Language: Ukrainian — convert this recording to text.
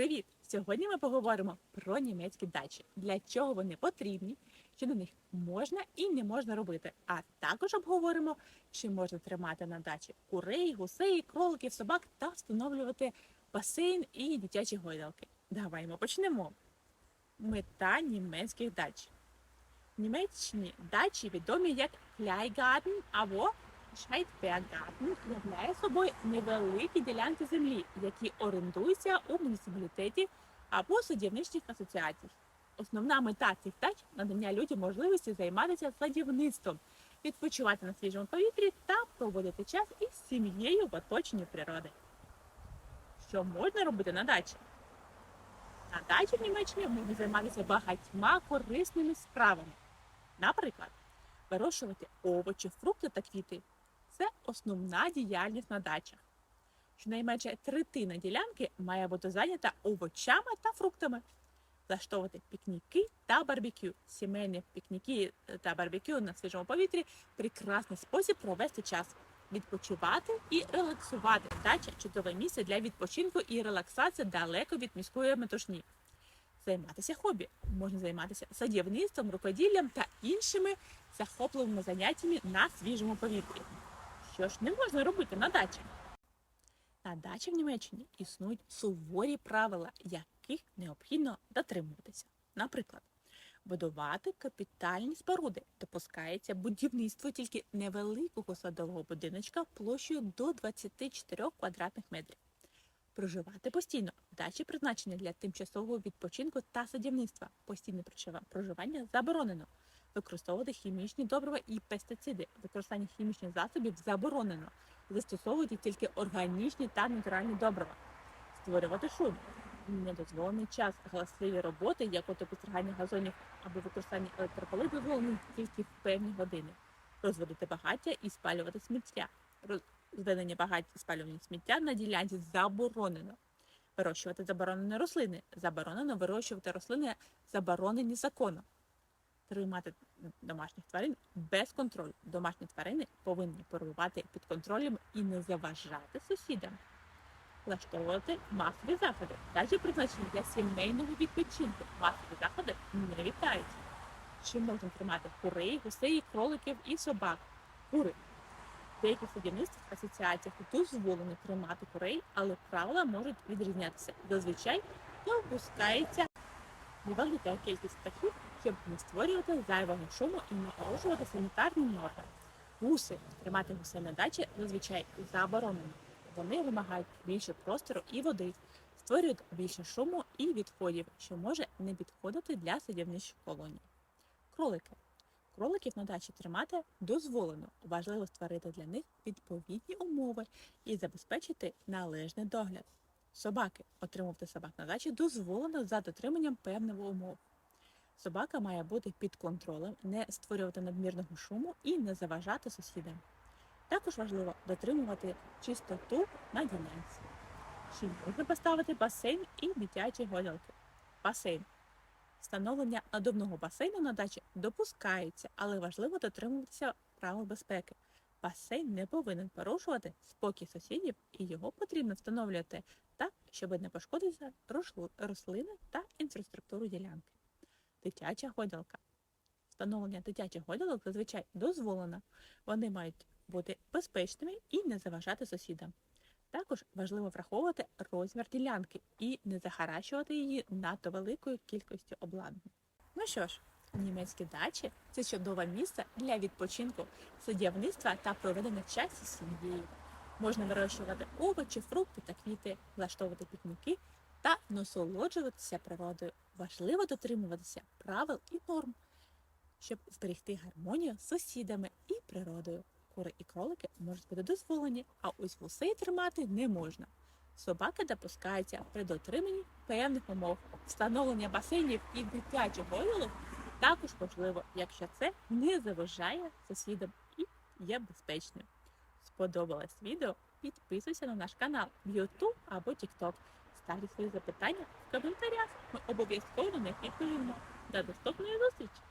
Привіт! Сьогодні ми поговоримо про німецькі дачі, для чого вони потрібні, що на них можна і не можна робити. А також обговоримо, чи можна тримати на дачі курей, гусей, кроликів, собак та встановлювати басейн і дитячі гойдалки. Давай почнемо. Мета німецьких дач. Німеччині дачі відомі як Kleingarten або Scheidbergarten являє собою невеликі ділянки землі, які орендуються у муніципалітеті або садівничних асоціацій. Основна мета цих дач надання людям можливості займатися садівництвом, відпочивати на свіжому повітрі та проводити час із сім'єю в оточенні природи. Що можна робити на дачі? На дачі в Німеччині можна займатися багатьма корисними справами. Наприклад, вирощувати овочі, фрукти та квіти це основна діяльність на дачах. Щонайменше третина ділянки має бути зайнята овочами та фруктами. Влаштовувати пікніки та барбекю. Сімейні пікніки та барбекю на свіжому повітрі прекрасний спосіб провести час, відпочивати і релаксувати. Дача чудове місце для відпочинку і релаксації далеко від міської метушні. Займатися хобі. Можна займатися садівництвом, рукоділлям та іншими захопливими заняттями на свіжому повітрі. Що ж не можна робити на дачі? На дачі в Німеччині існують суворі правила, яких необхідно дотримуватися. Наприклад, будувати капітальні споруди допускається будівництво тільки невеликого садового будиночка площею до 24 квадратних метрів. Проживати постійно. Дачі призначені для тимчасового відпочинку та садівництва. Постійне проживання заборонено. Використовувати хімічні добрива і пестициди. Використання хімічних засобів заборонено. Застосовувати тільки органічні та натуральні добрива. Створювати шум. Недозволений час галасливі роботи, як от підстригання газонів або використання електрополи дозволені тільки в певні години. Розводити багаття і спалювати сміття. Роз- Зведення багаття і спалювання сміття на ділянці заборонено. Вирощувати заборонені рослини. Заборонено вирощувати рослини, заборонені законом. Тримати домашніх тварин без контролю. Домашні тварини повинні перебувати під контролем і не заважати сусідам. Влаштовувати масові заходи. Дачі призначені для сімейного відпочинку. Масові заходи не вітаються. Чи можна тримати курей, гусей, кроликів і собак? Кури. В деяких садівництвах асоціаціях дозволено тримати курей, але правила можуть відрізнятися. Зазвичай допускається невелика кількість птахів, щоб не створювати зайвого шуму і не порушувати санітарні норми. Гуси тримати гусей на дачі зазвичай заборонено. Вони вимагають більше простору і води, створюють більше шуму і відходів, що може не підходити для садівничих колоній. Кролики. Кроликів на дачі тримати дозволено. Важливо створити для них відповідні умови і забезпечити належний догляд. Собаки. Отримувати собак на дачі дозволено за дотриманням певних умов. Собака має бути під контролем, не створювати надмірного шуму і не заважати сусідам. Також важливо дотримувати чистоту на ділянці. Чи можна поставити басейн і дитячі гойдалки? Басейн. Встановлення надувного басейну на дачі допускається, але важливо дотримуватися правил безпеки. Басейн не повинен порушувати спокій сусідів, і його потрібно встановлювати так, щоб не пошкодити рошлу- рослини та інфраструктуру ділянки. Дитяча гойдалка. Встановлення дитячих гойдалок зазвичай дозволено. Вони мають бути безпечними і не заважати сусідам. Також важливо враховувати розмір ділянки і не захаращувати її надто великою кількістю обладнання. Ну що ж, німецькі дачі це чудове місце для відпочинку, садівництва та проведення часу з сім'єю. Можна вирощувати овочі, фрукти та квіти, влаштовувати пікніки та насолоджуватися природою. Важливо дотримуватися правил і норм, щоб зберегти гармонію з сусідами і природою. Кури і кролики можуть бути дозволені, а ось гусей тримати не можна. Собаки допускаються при дотриманні певних умов. Встановлення басейнів і дитячих гойдалок також можливо, якщо це не заважає сусідам і є безпечним. Сподобалось відео? Підписуйся на наш канал в YouTube або TikTok. Ставте свої запитання в коментарях. Ми обов'язково на них відповімо. До наступної зустрічі!